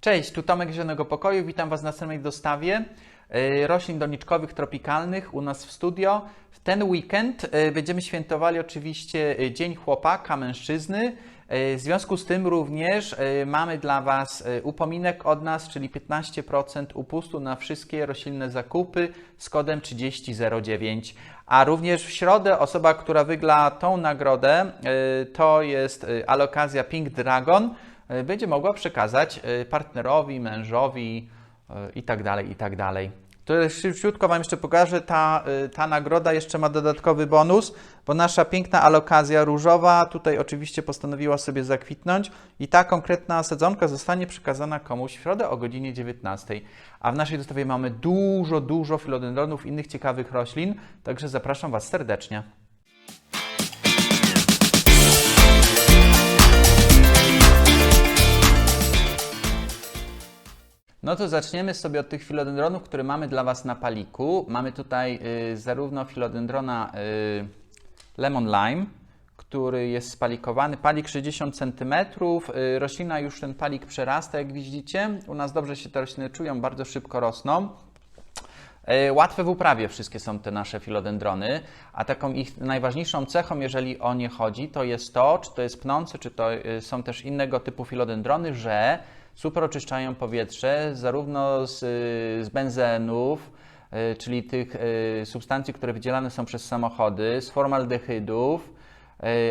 Cześć, tu Tomek Zielonego Pokoju. Witam Was na następnej dostawie e, roślin doniczkowych tropikalnych u nas w studio. W ten weekend e, będziemy świętowali oczywiście e, Dzień Chłopaka, Mężczyzny. W związku z tym również mamy dla Was upominek od nas, czyli 15% upustu na wszystkie roślinne zakupy z kodem 3009. A również w środę osoba, która wygra tą nagrodę, to jest alokazja Pink Dragon będzie mogła przekazać e, partnerowi, mężowi e, i tak dalej, i tak dalej. To szybciutko Wam jeszcze pokażę, ta, e, ta nagroda jeszcze ma dodatkowy bonus, bo nasza piękna alokazja różowa tutaj oczywiście postanowiła sobie zakwitnąć i ta konkretna sadzonka zostanie przekazana komuś w środę o godzinie 19. A w naszej dostawie mamy dużo, dużo filodendronów, innych ciekawych roślin, także zapraszam Was serdecznie. No to zaczniemy sobie od tych filodendronów, które mamy dla Was na paliku. Mamy tutaj y, zarówno filodendrona y, Lemon Lime, który jest spalikowany, palik 60 cm. Y, roślina już ten palik przerasta, jak widzicie. U nas dobrze się te rośliny czują, bardzo szybko rosną. E, Łatwe w uprawie wszystkie są te nasze filodendrony, a taką ich najważniejszą cechą, jeżeli o nie chodzi, to jest to, czy to jest pnące, czy to y, są też innego typu filodendrony, że super oczyszczają powietrze zarówno z, y, z benzenów, y, czyli tych y, substancji, które wydzielane są przez samochody, z formaldehydów,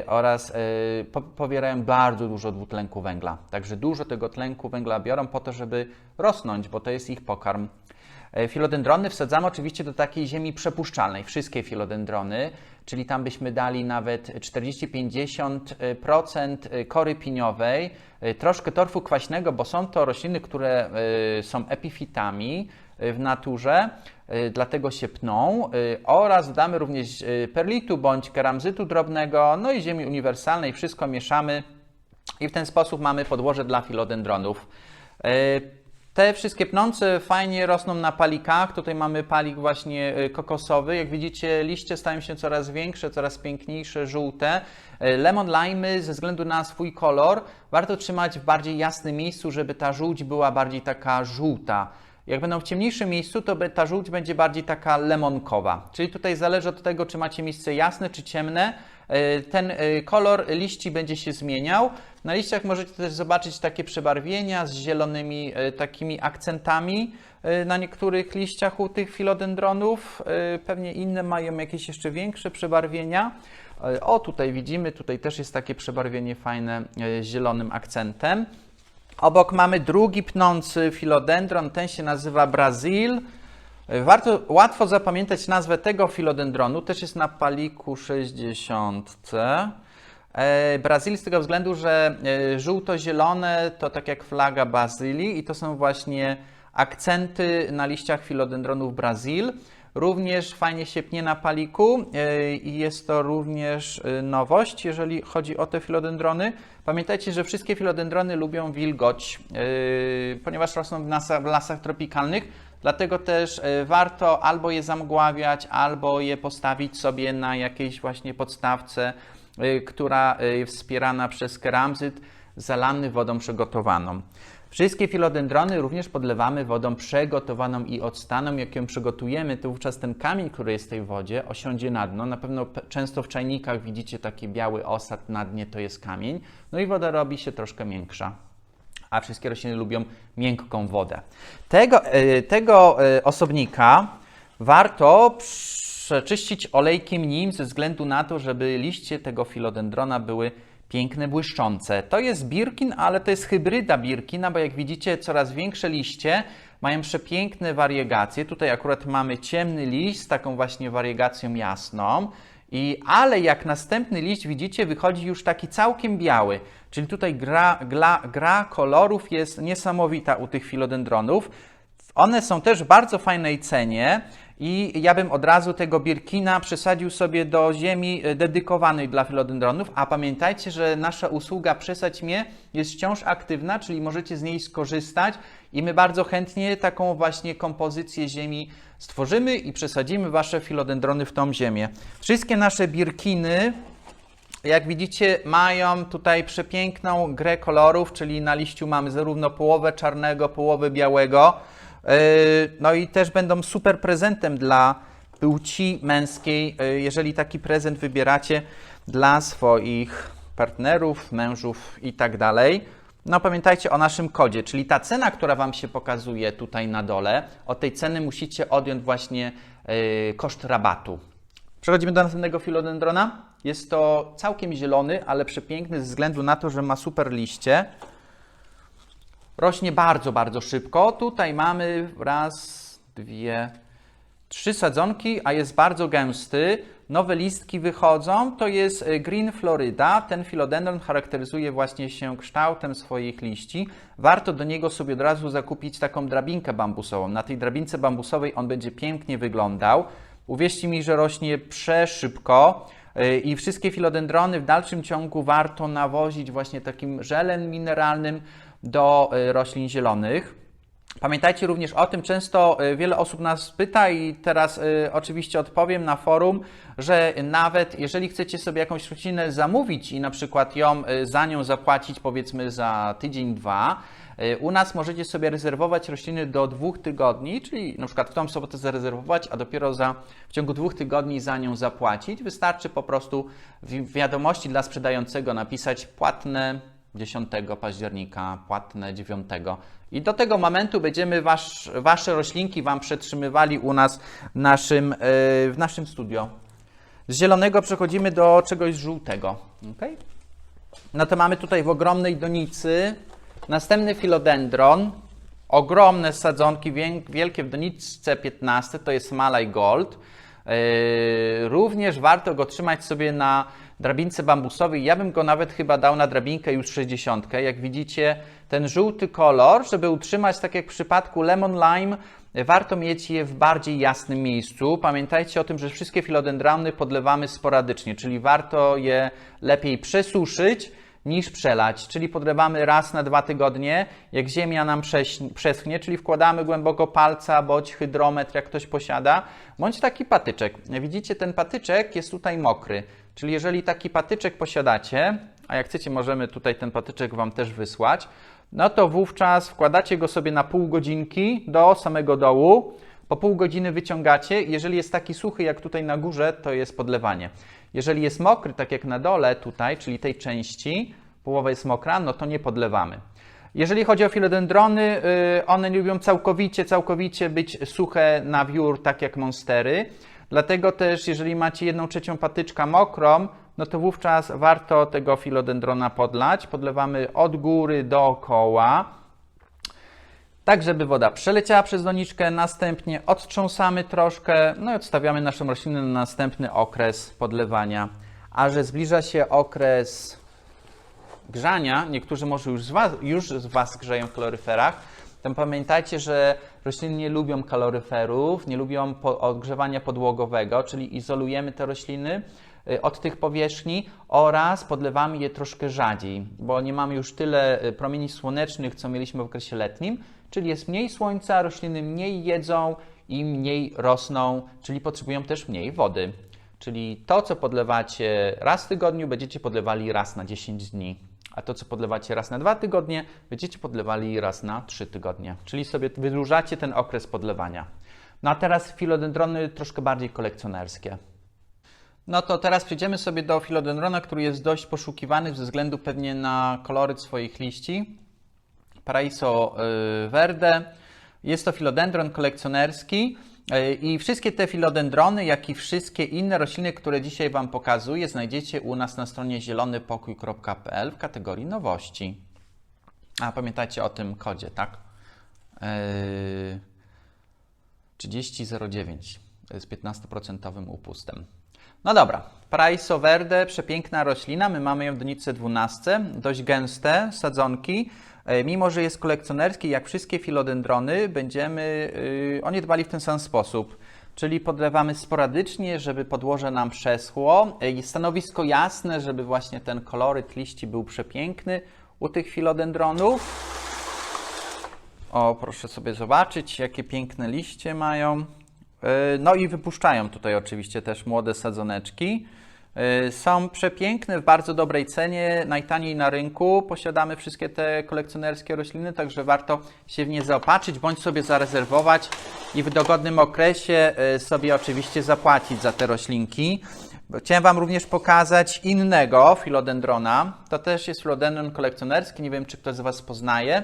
oraz po, pobierają bardzo dużo dwutlenku węgla. Także dużo tego tlenku węgla biorą po to, żeby rosnąć, bo to jest ich pokarm. E, Filodendrony wsadzamy oczywiście do takiej ziemi przepuszczalnej, wszystkie filodendrony, czyli tam byśmy dali nawet 40-50% kory piniowej, e, troszkę torfu kwaśnego, bo są to rośliny, które e, są epifitami e, w naturze, e, dlatego się pną, e, oraz dodamy również e, perlitu bądź keramzytu drobnego, no i ziemi uniwersalnej, wszystko mieszamy i w ten sposób mamy podłoże dla filodendronów. Te wszystkie pnące fajnie rosną na palikach. Tutaj mamy palik właśnie e, kokosowy. Jak widzicie, liście stają się coraz większe, coraz piękniejsze, żółte. E, Lemon lime ze względu na swój kolor warto trzymać w bardziej jasnym miejscu, żeby ta żółć była bardziej taka żółta. Jak będą w ciemniejszym miejscu, to ta żółć będzie bardziej taka lemonkowa. Czyli tutaj zależy od tego, czy macie miejsce jasne czy ciemne. E, Ten e, kolor liści będzie się zmieniał. Na liściach możecie też zobaczyć takie przebarwienia z zielonymi e, takimi akcentami na niektórych liściach u tych filodendronów. Pewnie inne mają jakieś jeszcze większe przebarwienia. O, tutaj widzimy, tutaj też jest takie przebarwienie fajne z zielonym akcentem. Obok mamy drugi pnący filodendron, ten się nazywa Brazil. Warto łatwo zapamiętać nazwę tego filodendronu, też jest na paliku 60. E, Brazil z tego względu, że e, żółto-zielone to tak jak flaga Bazylii i to są właśnie akcenty na liściach filodendronów Brazil. Również fajnie się pnie na paliku e, i jest to również nowość, jeżeli chodzi o te filodendrony. Pamiętajcie, że wszystkie filodendrony lubią wilgoć, ponieważ rosną w lasach tropikalnych. Dlatego też e, warto albo je zamgławiać, albo je postawić sobie na jakiejś właśnie podstawce, e, która e, wspierana przez keramzyt, zalany wodą przygotowaną. Wszystkie filodendrony również podlewamy wodą przegotowaną i octaną. Jak ją przygotujemy, to wówczas ten kamień, który jest w tej wodzie, osiądzie na dno. Na pewno często w czajnikach widzicie taki biały osad na dnie, to jest kamień. No i woda robi się troszkę miększa a wszystkie rośliny lubią miękką wodę. Tego, e, tego e, osobnika warto przeczyścić olejkiem nim ze względu na to, żeby liście tego filodendrona były piękne, błyszczące. To jest birkin, ale to jest hybryda birkina, bo jak widzicie coraz większe liście mają przepiękne wariegacje. Tutaj akurat mamy ciemny liść z taką właśnie wariegacją jasną. I, ale jak następny liść widzicie, wychodzi już taki całkiem biały, czyli tutaj gra, gra, gra kolorów jest niesamowita u tych filodendronów. One są też w bardzo fajnej cenie i ja bym od razu tego Birkina przesadził sobie do ziemi e, dedykowanej dla filodendronów, a pamiętajcie, że nasza usługa Przesadź mnie jest wciąż aktywna, czyli możecie z niej skorzystać i my bardzo chętnie taką właśnie kompozycję ziemi stworzymy i przesadzimy Wasze filodendrony w tą ziemię. Wszystkie nasze Birkiny jak widzicie, mają tutaj przepiękną grę kolorów, czyli na liściu mamy zarówno połowę czarnego, połowę białego. Yy, No i też będą super prezentem dla płci męskiej, yy, jeżeli taki prezent wybieracie dla swoich partnerów, mężów i tak dalej. No pamiętajcie o naszym kodzie, czyli ta cena, która Wam się pokazuje tutaj na dole, od tej ceny musicie odjąć właśnie yy, koszt rabatu. Przechodzimy do następnego filodendrona. Jest to całkiem zielony, ale przepiękny ze względu na to, że ma super liście. Rośnie bardzo, bardzo szybko. Tutaj mamy raz, dwie, trzy sadzonki, a jest bardzo gęsty. Nowe listki wychodzą. To jest y, Green Florida. Ten filodendron charakteryzuje właśnie się kształtem swoich liści. Warto do niego sobie od razu zakupić taką drabinkę bambusową. Na tej drabince bambusowej on będzie pięknie wyglądał. Uwierzcie mi, że rośnie przeszybko. Y, I wszystkie filodendrony w dalszym ciągu warto nawozić właśnie takim żelem mineralnym do y, roślin zielonych. Pamiętajcie również o tym, często y, wiele osób nas pyta i teraz y, oczywiście odpowiem na forum, że nawet jeżeli chcecie sobie jakąś roślinę zamówić i na przykład ją y, za nią zapłacić powiedzmy za tydzień, dwa, u nas możecie sobie rezerwować rośliny do dwóch tygodni, czyli na przykład w tą sobotę zarezerwować, a dopiero za, w ciągu dwóch tygodni za nią zapłacić. Wystarczy po prostu w wiadomości dla sprzedającego napisać płatne 10 października, płatne 9. I do tego momentu będziemy wasz, Wasze roślinki Wam przetrzymywali u nas w naszym, yy, w naszym studio. Z zielonego przechodzimy do czegoś żółtego. Okay? No to mamy tutaj w ogromnej donicy następny filodendron. Ogromne sadzonki, wielkie w doniczce 15, to jest Malaj Gold. Yy, Również warto go trzymać sobie na drabince bambusowej. Ja bym go nawet chyba dał na drabinkę już 60. Jak widzicie, ten żółty kolor, żeby utrzymać, tak jak w przypadku Lemon Lime, warto mieć je w bardziej jasnym miejscu. Pamiętajcie o tym, że wszystkie filodendrony podlewamy sporadycznie, czyli warto je lepiej przesuszyć niż przelać, czyli podlewamy raz na dwa tygodnie, jak ziemia nam przeschnie, czyli wkładamy głęboko palca, bądź hydrometr, jak ktoś posiada, bądź taki patyczek. Widzicie, ten patyczek jest tutaj mokry, czyli jeżeli taki patyczek posiadacie, a jak chcecie, możemy tutaj ten patyczek Wam też wysłać, no to wówczas wkładacie go sobie na pół godzinki do samego dołu, po pół godziny wyciągacie. Jeżeli jest taki suchy jak tutaj na górze, to jest podlewanie. Jeżeli jest mokry, tak jak na dole tutaj, czyli tej części, połowa jest mokra, no to nie podlewamy. Jeżeli chodzi o filodendrony, y, one lubią całkowicie, całkowicie być suche na wiór, tak jak monstery. Dlatego też, jeżeli macie jedną trzecią patyczka mokrą, no to wówczas warto tego filodendrona podlać. Podlewamy od góry dookoła tak żeby woda przeleciała przez doniczkę, następnie odtrząsamy troszkę, no i odstawiamy naszą roślinę na następny okres podlewania. A że zbliża się okres grzania, niektórzy może już z Was, już z was grzeją w kaloryferach, to pamiętajcie, że rośliny nie lubią kaloryferów, nie lubią po, odgrzewania podłogowego, czyli izolujemy te rośliny y, od tych powierzchni oraz podlewamy je troszkę rzadziej, bo nie mamy już tyle y, promieni słonecznych, co mieliśmy w okresie letnim, czyli jest mniej słońca, rośliny mniej jedzą i mniej rosną, czyli potrzebują też mniej wody. Czyli to, co podlewacie raz w tygodniu, będziecie podlewali raz na 10 dni. A to, co podlewacie raz na dwa tygodnie, będziecie podlewali raz na trzy tygodnie. Czyli sobie wydłużacie ten okres podlewania. No a teraz filodendrony troszkę bardziej kolekcjonerskie. No to teraz przejdziemy sobie do filodendrona, który jest dość poszukiwany ze względu pewnie na kolory swoich liści. Paraiso y, verde. Jest to filodendron kolekcjonerski i wszystkie te filodendrony, jak i wszystkie inne rośliny, które dzisiaj Wam pokazuję, znajdziecie u nas na stronie zielonypokój.pl w kategorii nowości. A pamiętajcie o tym kodzie, tak? Yy, 3009 z 15% upustem. No dobra, Paraiso verde, przepiękna roślina. My mamy ją w donicy 12, dość gęste sadzonki. E, Mimo, że jest kolekcjonerski, jak wszystkie filodendrony, będziemy yy, o nie dbali w ten sam sposób. Czyli podlewamy sporadycznie, żeby podłoże nam przeschło. E, stanowisko jasne, żeby właśnie ten koloryt liści był przepiękny u tych filodendronów. O, proszę sobie zobaczyć, jakie piękne liście mają. Yy, No i wypuszczają tutaj oczywiście też młode sadzoneczki. Y, Są przepiękne, w bardzo dobrej cenie, najtaniej na rynku. Posiadamy wszystkie te kolekcjonerskie rośliny, także warto się w nie zaopatrzyć, bądź sobie zarezerwować i w dogodnym okresie y, sobie oczywiście zapłacić za te roślinki. Chciałem Wam również pokazać innego filodendrona. To też jest filodendron kolekcjonerski, nie wiem czy ktoś z Was poznaje.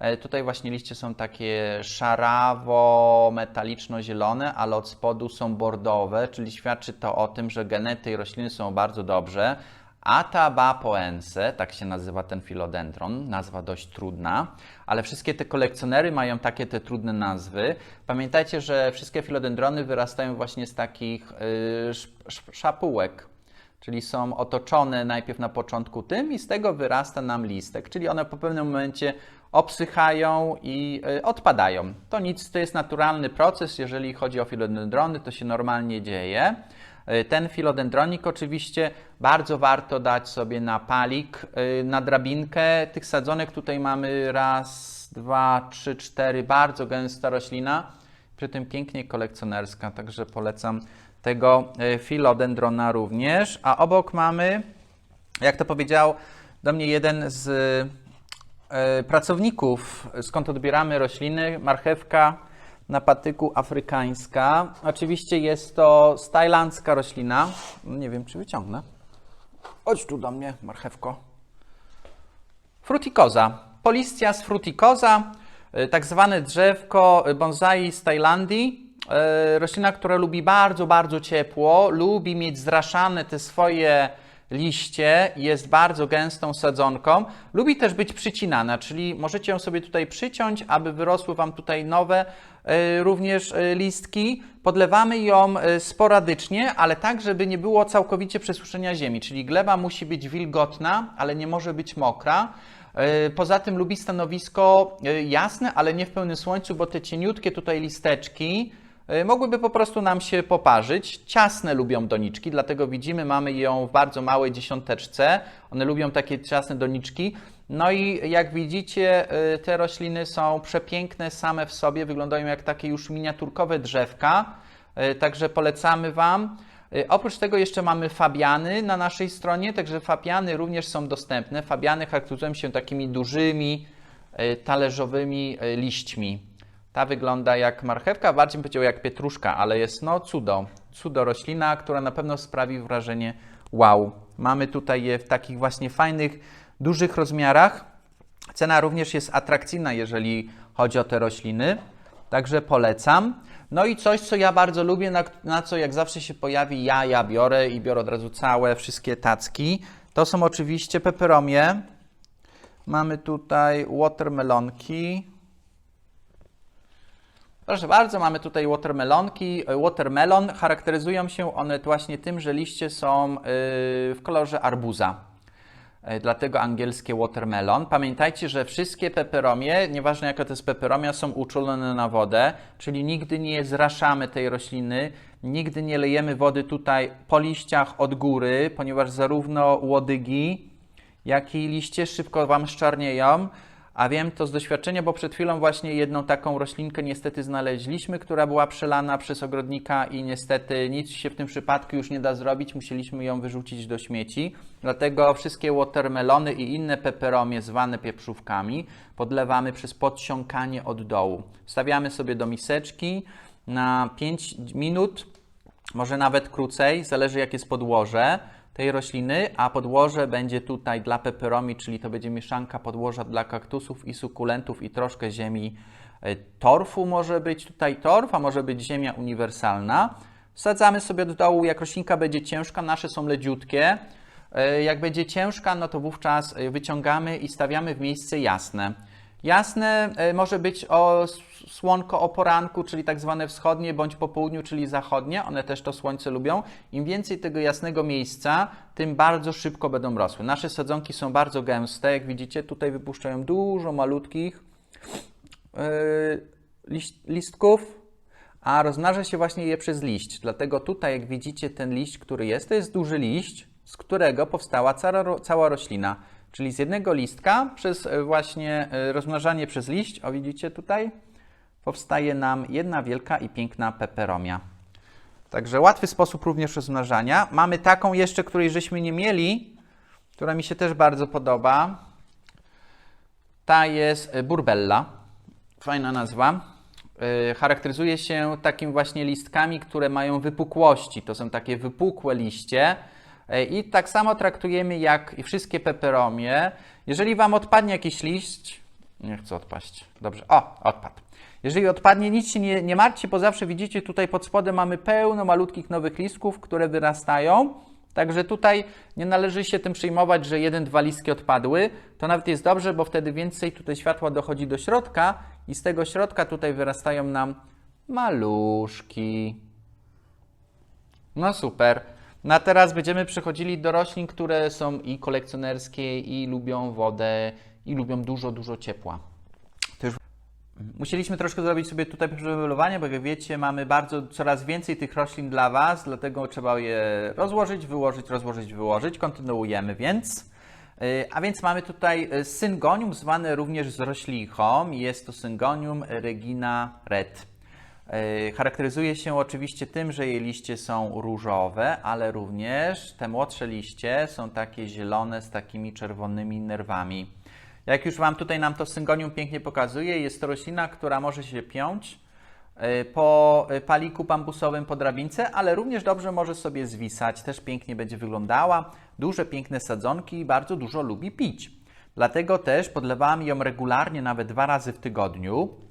E, Tutaj właśnie liście są takie szarawo-metaliczno-zielone, ale od spodu są bordowe, czyli świadczy to o tym, że geny tej rośliny są bardzo dobrze. Atabapoense, tak się nazywa ten filodendron, nazwa dość trudna, ale wszystkie te kolekcjonery mają takie te trudne nazwy. Pamiętajcie, że wszystkie filodendrony wyrastają właśnie z takich y, sz- szapułek, czyli są otoczone najpierw na początku tym i z tego wyrasta nam listek, czyli one po pewnym momencie obsychają i y, odpadają. To nic, to jest naturalny proces, jeżeli chodzi o filodendrony, to się normalnie dzieje. Y, Ten filodendronik oczywiście bardzo warto dać sobie na palik, y, na drabinkę. Tych sadzonek tutaj mamy raz, dwa, trzy, cztery, bardzo gęsta roślina, przy tym pięknie kolekcjonerska, także polecam tego y, filodendrona również. A obok mamy, jak to powiedział do mnie jeden z y, pracowników, skąd odbieramy rośliny, marchewka na patyku afrykańska. Oczywiście jest to stajlandzka roślina. Nie wiem, czy wyciągnę. Chodź tu do mnie, marchewko. Frutikoza. Polistias frutikoza, y, tak zwane drzewko bonsai z Tajlandii. Y, Roślina, która lubi bardzo, bardzo ciepło, lubi mieć zraszane te swoje liście, jest bardzo gęstą sadzonką. Lubi też być przycinana, czyli możecie ją sobie tutaj przyciąć, aby wyrosły Wam tutaj nowe y, również y, listki. Podlewamy ją sporadycznie, ale tak, żeby nie było całkowicie przesuszenia ziemi, czyli gleba musi być wilgotna, ale nie może być mokra. Poza tym lubi stanowisko jasne, ale nie w pełnym słońcu, bo te cieniutkie tutaj listeczki mogłyby po prostu nam się poparzyć. Ciasne lubią doniczki, dlatego widzimy, mamy ją w bardzo małej dziesiąteczce. One lubią takie ciasne doniczki. No i jak widzicie, y, te rośliny są przepiękne same w sobie, wyglądają jak takie już miniaturkowe drzewka. Y, Także polecamy Wam. Oprócz tego jeszcze mamy fabiany na naszej stronie, także fabiany również są dostępne. Fabiany charakteryzują się takimi dużymi, talerzowymi liśćmi. Ta wygląda jak marchewka, bardziej bym powiedział jak pietruszka, ale jest no cudo, cudo roślina, która na pewno sprawi wrażenie wow. Mamy tutaj je w takich właśnie fajnych, dużych rozmiarach. Cena również jest atrakcyjna, jeżeli chodzi o te rośliny, także polecam. No i coś, co ja bardzo lubię, na, na co jak zawsze się pojawi jaja biorę i biorę od razu całe, wszystkie tacki. To są oczywiście peperomie. Mamy tutaj watermelonki. Proszę bardzo, mamy tutaj watermelonki. Watermelon charakteryzują się one właśnie tym, że liście są yy, w kolorze arbuza. Yy, Dlatego angielskie watermelon. Pamiętajcie, że wszystkie peperomie, nieważne jaka to jest peperomia, są uczulone na wodę, czyli nigdy nie zraszamy tej rośliny, nigdy nie lejemy wody tutaj po liściach od góry, ponieważ zarówno łodygi, jak i liście szybko Wam szczarnieją. A wiem to z doświadczenia, bo przed chwilą właśnie jedną taką roślinkę niestety znaleźliśmy, która była przelana przez ogrodnika i niestety nic się w tym przypadku już nie da zrobić, musieliśmy ją wyrzucić do śmieci. Dlatego wszystkie watermelony i inne peperomie zwane pieprzówkami podlewamy przez podsiąkanie od dołu. Stawiamy sobie do miseczki na 5 minut, może nawet krócej, zależy jakie jest podłoże tej rośliny, a podłoże będzie tutaj dla peperomi, czyli to będzie mieszanka podłoża dla kaktusów i sukulentów i troszkę ziemi e, torfu może być tutaj torf, a może być ziemia uniwersalna. Wsadzamy sobie do dołu, jak roślinka będzie ciężka, nasze są leciutkie. E, Jak będzie ciężka, no to wówczas e, wyciągamy i stawiamy w miejsce jasne. Jasne e, może być o słonko o poranku, czyli tak zwane wschodnie, bądź po południu, czyli zachodnie. One też to słońce lubią. Im więcej tego jasnego miejsca, tym bardzo szybko będą rosły. Nasze sadzonki są bardzo gęste. Jak widzicie, tutaj wypuszczają dużo malutkich liś- listków, a rozmnaża się właśnie je przez liść. Dlatego tutaj, jak widzicie, ten liść, który jest, to jest duży liść, z którego powstała cała roślina. Czyli z jednego listka przez e, właśnie e, rozmnażanie przez liść, o widzicie tutaj, powstaje nam jedna wielka i piękna peperomia. Także łatwy sposób również rozmnażania. Mamy taką jeszcze, której żeśmy nie mieli, która mi się też bardzo podoba. Ta jest e, burbella. Fajna nazwa. Charakteryzuje się takim właśnie listkami, które mają wypukłości. To są takie wypukłe liście. E, I tak samo traktujemy jak i wszystkie peperomie. Jeżeli Wam odpadnie jakiś liść, nie chcę odpaść. Dobrze. O, odpadł. Jeżeli odpadnie, nic się nie, nie martwcie, bo zawsze widzicie tutaj pod spodem mamy pełno malutkich nowych listków, które wyrastają. Także tutaj nie należy się tym przejmować, że jeden, dwa listki odpadły. To nawet jest dobrze, bo wtedy więcej tutaj światła dochodzi do środka i z tego środka tutaj wyrastają nam maluszki. No super. No a teraz będziemy przechodzili do roślin, które są i kolekcjonerskie, i lubią wodę, i lubią dużo, dużo ciepła. Już Musieliśmy troszkę zrobić sobie tutaj przewelowanie, bo jak wiecie, mamy bardzo coraz więcej tych roślin dla Was, dlatego trzeba je rozłożyć, wyłożyć, rozłożyć, wyłożyć. Kontynuujemy więc. Yy, A więc mamy tutaj y, syngonium, zwane również z roślichą. Jest to syngonium regina red. Yy, Charakteryzuje się oczywiście tym, że jej liście są różowe, ale również te młodsze liście są takie zielone z takimi czerwonymi nerwami. Jak już Wam tutaj nam to syngonium pięknie pokazuje, jest to roślina, która może się piąć y, po paliku bambusowym po drabince, ale również dobrze może sobie zwisać, też pięknie będzie wyglądała. Duże, piękne sadzonki i bardzo dużo lubi pić. Dlatego też podlewałam ją regularnie, nawet dwa razy w tygodniu.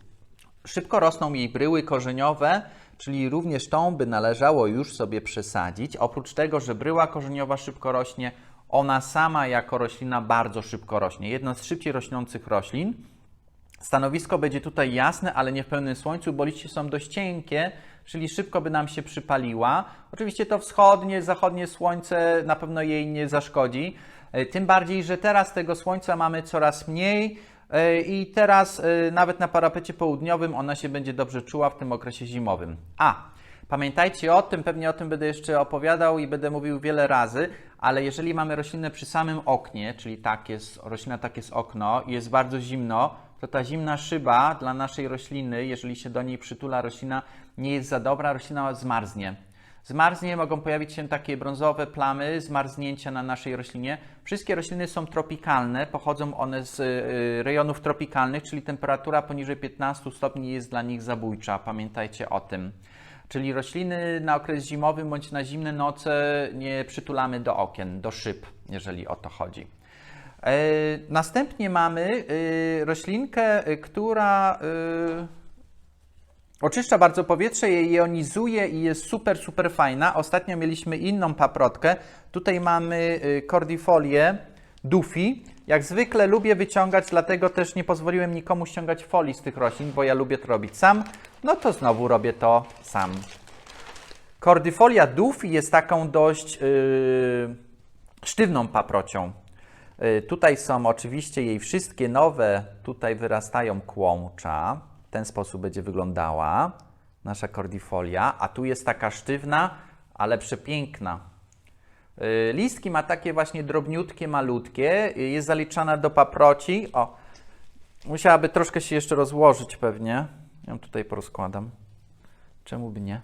Szybko rosną jej bryły korzeniowe, czyli również tą by należało już sobie przesadzić. Oprócz tego, że bryła korzeniowa szybko rośnie, ona sama jako roślina bardzo szybko rośnie. Jedna z szybciej rośnących roślin. Stanowisko będzie tutaj jasne, ale nie w pełnym słońcu, bo liście są dość cienkie, czyli szybko by nam się przypaliła. Oczywiście to wschodnie, zachodnie słońce na pewno jej nie zaszkodzi. E, Tym bardziej, że teraz tego słońca mamy coraz mniej i teraz e, nawet na parapecie południowym ona się będzie dobrze czuła w tym okresie zimowym. A, Pamiętajcie o tym, pewnie o tym będę jeszcze opowiadał i będę mówił wiele razy, ale jeżeli mamy roślinę przy samym oknie, czyli tak jest, roślina tak jest okno i jest bardzo zimno, to ta zimna szyba dla naszej rośliny, jeżeli się do niej przytula roślina, nie jest za dobra, roślina zmarznie. Zmarznie, mogą pojawić się takie brązowe plamy, zmarznięcia na naszej roślinie. Wszystkie rośliny są tropikalne, pochodzą one z y, rejonów tropikalnych, czyli temperatura poniżej 15 stopni jest dla nich zabójcza. Pamiętajcie o tym. Czyli rośliny na okres zimowy bądź na zimne noce nie przytulamy do okien, do szyb, jeżeli o to chodzi. E, następnie mamy y, roślinkę, y, która y, oczyszcza bardzo powietrze, je jonizuje i jest super, super fajna. Ostatnio mieliśmy inną paprotkę. Tutaj mamy y, cordifolię Dufi. Jak zwykle lubię wyciągać, dlatego też nie pozwoliłem nikomu ściągać folii z tych roślin, bo ja lubię to robić sam. No to znowu robię to sam. Cordyfolia Dufi jest taką dość yy, sztywną paprocią. Yy, tutaj są oczywiście jej wszystkie nowe, tutaj wyrastają kłącza. W ten sposób będzie wyglądała nasza cordyfolia, a tu jest taka sztywna, ale przepiękna. Yy, Listki ma takie właśnie drobniutkie, malutkie. Yy, Jest zaliczana do paproci. O, musiałaby troszkę się jeszcze rozłożyć pewnie. Ją tutaj porozkładam. Czemu by nie?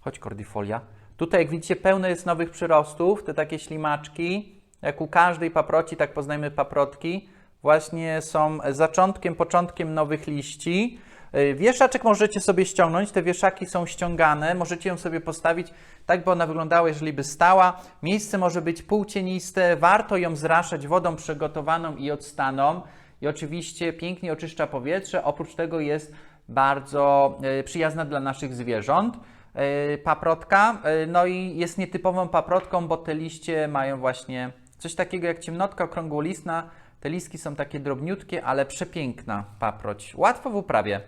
Chodź cordyfolia. Tutaj jak widzicie pełno jest nowych przyrostów, te takie ślimaczki. Jak u każdej paproci, tak poznajmy paprotki. Właśnie są zaczątkiem, początkiem nowych liści. Yy, Wieszaczek możecie sobie ściągnąć, te wieszaki są ściągane, możecie ją sobie postawić tak, by ona wyglądała, jeżeli by stała. Miejsce może być półcieniste, warto ją zraszać wodą przygotowaną i odstaną. I oczywiście pięknie oczyszcza powietrze, oprócz tego jest bardzo e, przyjazna dla naszych zwierząt. E, Paprotka, no i jest nietypową paprotką, bo te liście mają właśnie coś takiego jak ciemnotka okrągłolistna. Te listki są takie drobniutkie, ale przepiękna paproć. Łatwo w uprawie.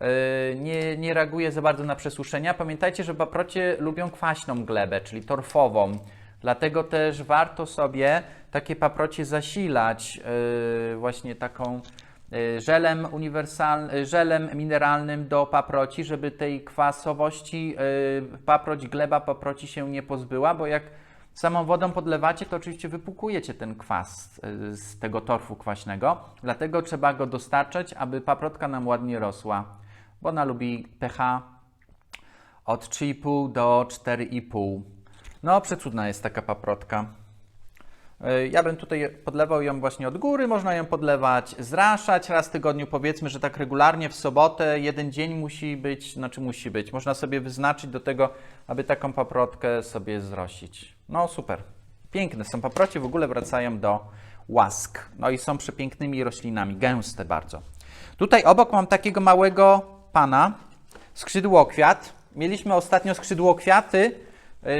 Yy, nie, nie reaguje za bardzo na przesuszenia. Pamiętajcie, że paprocie lubią kwaśną glebę, czyli torfową. Dlatego też warto sobie takie paprocie zasilać yy, właśnie taką yy, żelem uniwersalnym, żelem mineralnym do paproci, żeby tej kwasowości yy, paproć, gleba paproci się nie pozbyła, bo jak samą wodą podlewacie, to oczywiście wypłukujecie ten kwas y, z tego torfu kwaśnego. Dlatego trzeba go dostarczać, aby paprotka nam ładnie rosła, bo ona lubi pH Od 3,5 do 4,5. No, przecudna jest taka paprotka. Y, Ja bym tutaj podlewał ją właśnie od góry, można ją podlewać, zraszać raz w tygodniu, powiedzmy, że tak regularnie w sobotę, jeden dzień musi być, znaczy musi być, można sobie wyznaczyć do tego, aby taką paprotkę sobie zrosić. No super, piękne są paprocie, w ogóle wracają do łask, no i są przepięknymi roślinami, gęste bardzo. Tutaj obok mam takiego małego pana, skrzydłokwiat. Mieliśmy ostatnio skrzydłokwiaty,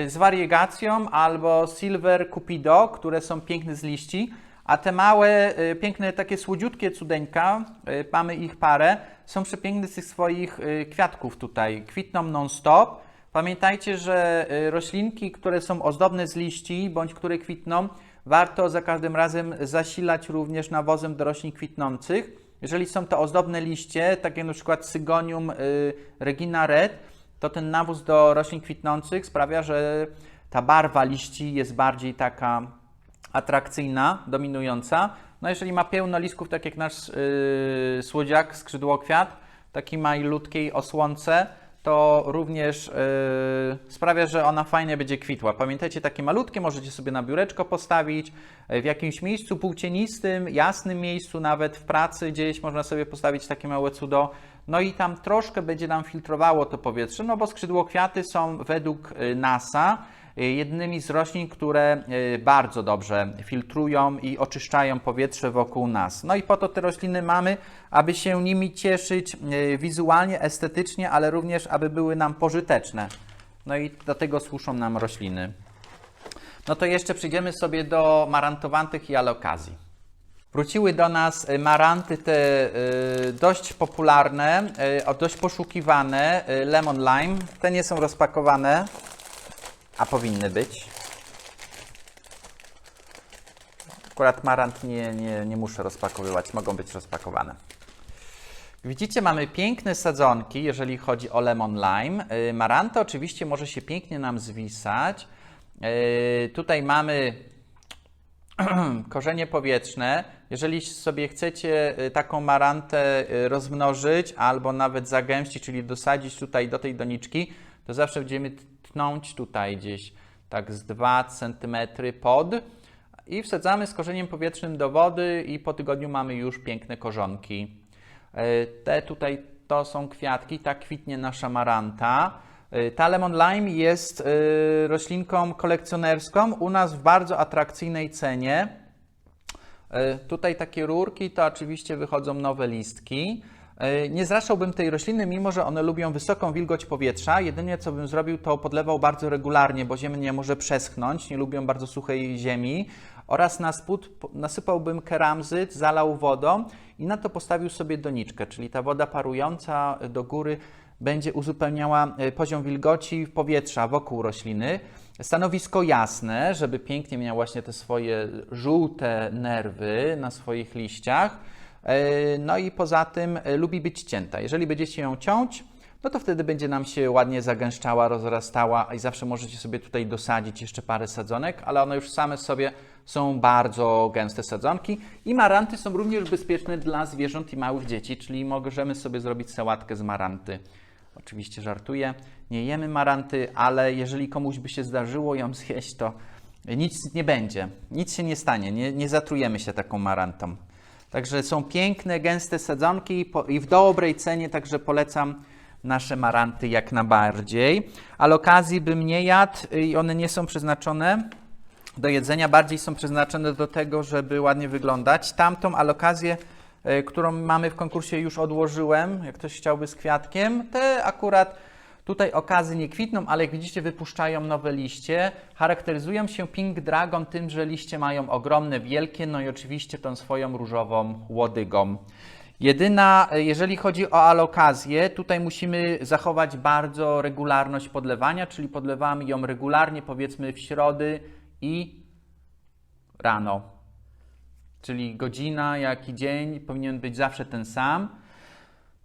z wariegacją albo Silver Cupido, które są piękne z liści, a te małe, y, piękne, takie słodziutkie cudeńka, y, mamy ich parę, są przepiękne z tych swoich y, kwiatków tutaj, kwitną non-stop. Pamiętajcie, że y, roślinki, które są ozdobne z liści, bądź które kwitną, warto za każdym razem zasilać również nawozem do roślin kwitnących. Jeżeli są to ozdobne liście, takie na przykład Sygonium y, Regina Red, to ten nawóz do roślin kwitnących sprawia, że ta barwa liści jest bardziej taka atrakcyjna, dominująca. No jeżeli ma pełno listków, tak jak nasz yy, słodziak, skrzydłokwiat, takiej malutkiej osłonce, to również yy, sprawia, że ona fajnie będzie kwitła. Pamiętajcie, takie malutkie możecie sobie na biureczko postawić, w jakimś miejscu półcienistym, jasnym miejscu, nawet w pracy gdzieś można sobie postawić takie małe cudo. No i tam troszkę będzie nam filtrowało to powietrze, no bo skrzydłokwiaty są według yy, NASA y, jednymi z roślin, które y, bardzo dobrze filtrują i oczyszczają powietrze wokół nas. No i po to te rośliny mamy, aby się nimi cieszyć y, wizualnie, estetycznie, ale również, aby były nam pożyteczne. No i do tego służą nam rośliny. No to jeszcze przyjdziemy sobie do marantowantych i alokazji. Wróciły do nas y, maranty te y, dość popularne, o, dość poszukiwane, lemon lime. Te nie są rozpakowane, a powinny być. Akurat marant nie, nie, nie muszę rozpakowywać, mogą być rozpakowane. Widzicie, mamy piękne sadzonki, jeżeli chodzi o lemon lime. Maranta oczywiście może się pięknie nam zwisać. Tutaj mamy korzenie powietrzne. Jeżeli sobie chcecie y, taką marantę y, rozmnożyć albo nawet zagęścić, czyli dosadzić tutaj do tej doniczki, to zawsze będziemy tnąć tutaj gdzieś tak z 2 cm pod i wsadzamy z korzeniem powietrznym do wody i po tygodniu mamy już piękne korzonki. Y, Te tutaj to są kwiatki, tak kwitnie nasza maranta. Y, Ta lemon lime jest y, roślinką kolekcjonerską u nas w bardzo atrakcyjnej cenie. Y, Tutaj takie rurki, to oczywiście wychodzą nowe listki. Nie zraszałbym tej rośliny, mimo że one lubią wysoką wilgoć powietrza. Jedynie co bym zrobił, to podlewał bardzo regularnie, bo ziemia może przeschnąć, nie lubią bardzo suchej ziemi. Oraz na spód nasypałbym keramzyt, zalał wodą i na to postawił sobie doniczkę, czyli ta woda parująca do góry będzie uzupełniała y, poziom wilgoci powietrza wokół rośliny. Stanowisko jasne, żeby pięknie miała właśnie te swoje żółte nerwy na swoich liściach. E, No i poza tym e, lubi być cięta. Jeżeli będziecie ją ciąć, no to wtedy będzie nam się ładnie zagęszczała, rozrastała i zawsze możecie sobie tutaj dosadzić jeszcze parę sadzonek, ale one już same sobie są bardzo gęste sadzonki i maranty są również bezpieczne dla zwierząt i małych dzieci, czyli możemy sobie zrobić sałatkę z maranty. Oczywiście żartuję, nie jemy maranty, ale jeżeli komuś by się zdarzyło ją zjeść, to nic nie będzie, nic się nie stanie, nie, nie zatrujemy się taką marantą. Także są piękne, gęste sadzonki po- i w dobrej cenie, także polecam nasze maranty jak najbardziej. Ale okazji bym nie jadł i one nie są przeznaczone do jedzenia, bardziej są przeznaczone do tego, żeby ładnie wyglądać. Tamtą alokazję, e, którą mamy w konkursie już odłożyłem, jak ktoś chciałby z kwiatkiem, te akurat Tutaj okazy nie kwitną, ale jak widzicie, wypuszczają nowe liście. Charakteryzują się Pink Dragon tym, że liście mają ogromne, wielkie, no i oczywiście tą swoją różową łodygą. Jedyna, e, jeżeli chodzi o alokazję, tutaj musimy zachować bardzo regularność podlewania, czyli podlewamy ją regularnie, powiedzmy w środy i rano. Czyli godzina, jak i dzień powinien być zawsze ten sam.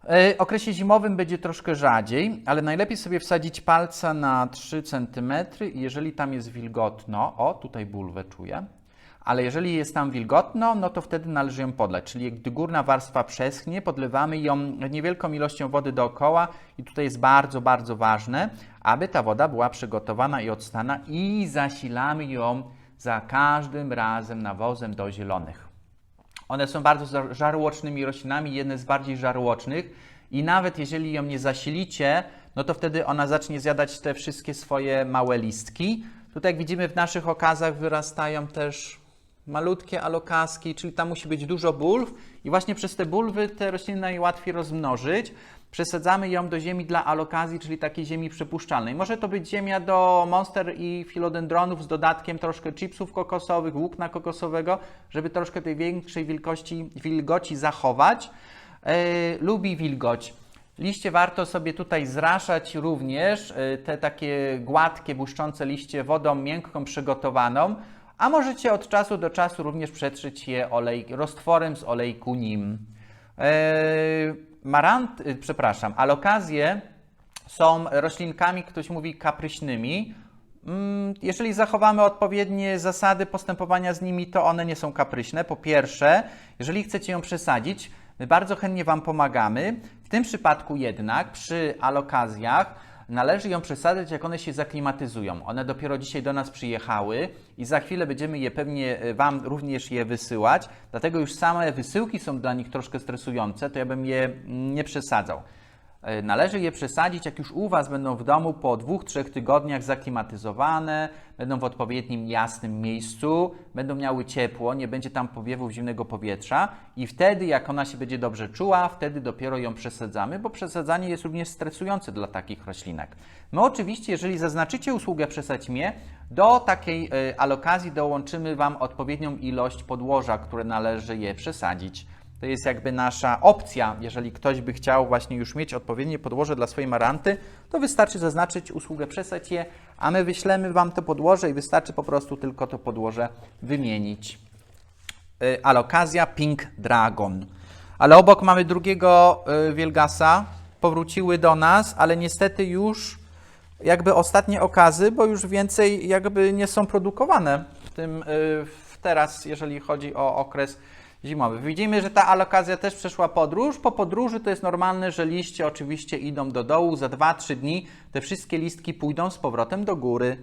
W okresie zimowym będzie troszkę rzadziej, ale najlepiej sobie wsadzić palca na 3 cm i jeżeli tam jest wilgotno, o tutaj bulwę czuję, ale jeżeli jest tam wilgotno, no to wtedy należy ją podlać, czyli gdy górna warstwa przeschnie, podlewamy ją niewielką ilością wody dookoła i tutaj jest bardzo, bardzo ważne, aby ta woda była przygotowana i odstana i zasilamy ją za każdym razem nawozem do zielonych. One są bardzo żarłocznymi roślinami, jedne z bardziej żarłocznych i nawet jeżeli ją nie zasilicie, no to wtedy ona zacznie zjadać te wszystkie swoje małe listki. Tutaj jak widzimy w naszych okazach wyrastają też malutkie alokaski, czyli tam musi być dużo bulw i właśnie przez te bulwy te rośliny najłatwiej rozmnożyć. Przesadzamy ją do ziemi dla alokazji, czyli takiej ziemi przepuszczalnej. Może to być ziemia do monster i filodendronów z dodatkiem troszkę chipsów kokosowych, włókna kokosowego, żeby troszkę tej większej wilgoci, wilgoci zachować. E, lubi wilgoć. Liście warto sobie tutaj zraszać również, e, te takie gładkie, błyszczące liście wodą miękką przygotowaną, a możecie od czasu do czasu również przetrzeć je olej, roztworem z olejku nim. Eee, marant, y, przepraszam, alokazje są roślinkami, ktoś mówi kapryśnymi. Mm, Jeżeli zachowamy odpowiednie zasady postępowania z nimi, to one nie są kapryśne. Po pierwsze, jeżeli chcecie ją przesadzić, my bardzo chętnie Wam pomagamy. W tym przypadku jednak przy alokazjach należy ją przesadzać, jak one się zaklimatyzują. One dopiero dzisiaj do nas przyjechały i za chwilę będziemy je pewnie e, Wam również je wysyłać. Dlatego już same wysyłki są dla nich troszkę stresujące, to ja bym je mm, nie przesadzał. E, Należy je przesadzić, jak już u Was będą w domu po dwóch, trzech tygodniach zaklimatyzowane, będą w odpowiednim, jasnym miejscu, będą miały ciepło, nie będzie tam powiewów zimnego powietrza i wtedy, jak ona się będzie dobrze czuła, wtedy dopiero ją przesadzamy, bo przesadzanie jest również stresujące dla takich roślinek. My oczywiście, jeżeli zaznaczycie usługę Przesadź mnie, do takiej e, alokazji dołączymy Wam odpowiednią ilość podłoża, które należy je przesadzić. To jest jakby nasza opcja. Jeżeli ktoś by chciał właśnie już mieć odpowiednie podłoże dla swojej maranty, to wystarczy zaznaczyć usługę Przesadź je, a my wyślemy Wam to podłoże i wystarczy po prostu tylko to podłoże wymienić. Y, Alokazja Pink Dragon. Ale obok mamy drugiego y, Wielgasa. Powróciły do nas, ale niestety już jakby ostatnie okazy, bo już więcej jakby nie są produkowane w tym y, teraz, jeżeli chodzi o okres zimowy. Widzimy, że ta alokazja też przeszła podróż. Po podróży to jest normalne, że liście oczywiście idą do dołu. Za 2-3 dni te wszystkie listki pójdą z powrotem do góry.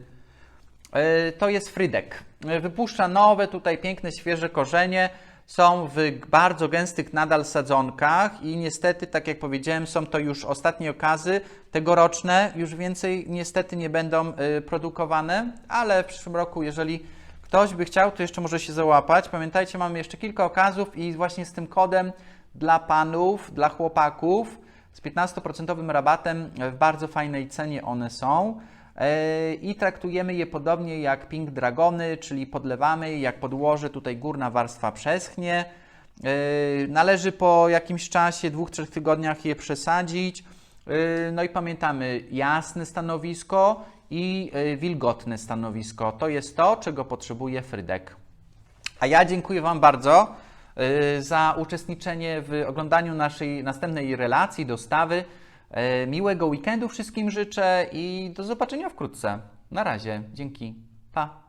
E, To jest frydek. E, Wypuszcza nowe, tutaj piękne, świeże korzenie. Są w bardzo gęstych nadal sadzonkach i niestety, tak jak powiedziałem, są to już ostatnie okazy. Tegoroczne już więcej niestety nie będą e, produkowane, ale w przyszłym roku, jeżeli ktoś by chciał, to jeszcze może się załapać. Pamiętajcie, mamy jeszcze kilka okazów i właśnie z tym kodem dla panów, dla chłopaków z 15% rabatem w bardzo fajnej cenie one są. E, I traktujemy je podobnie jak Pink Dragony, czyli podlewamy, jak podłoże, tutaj górna warstwa przeschnie. E, Należy po jakimś czasie, dwóch, trzech tygodniach je przesadzić. E, No i pamiętamy, jasne stanowisko i e, wilgotne stanowisko. To jest to, czego potrzebuje Frydek. A ja dziękuję Wam bardzo y, za uczestniczenie w oglądaniu naszej następnej relacji, dostawy. Y, Miłego weekendu wszystkim życzę i do zobaczenia wkrótce. Na razie. Dzięki. Pa.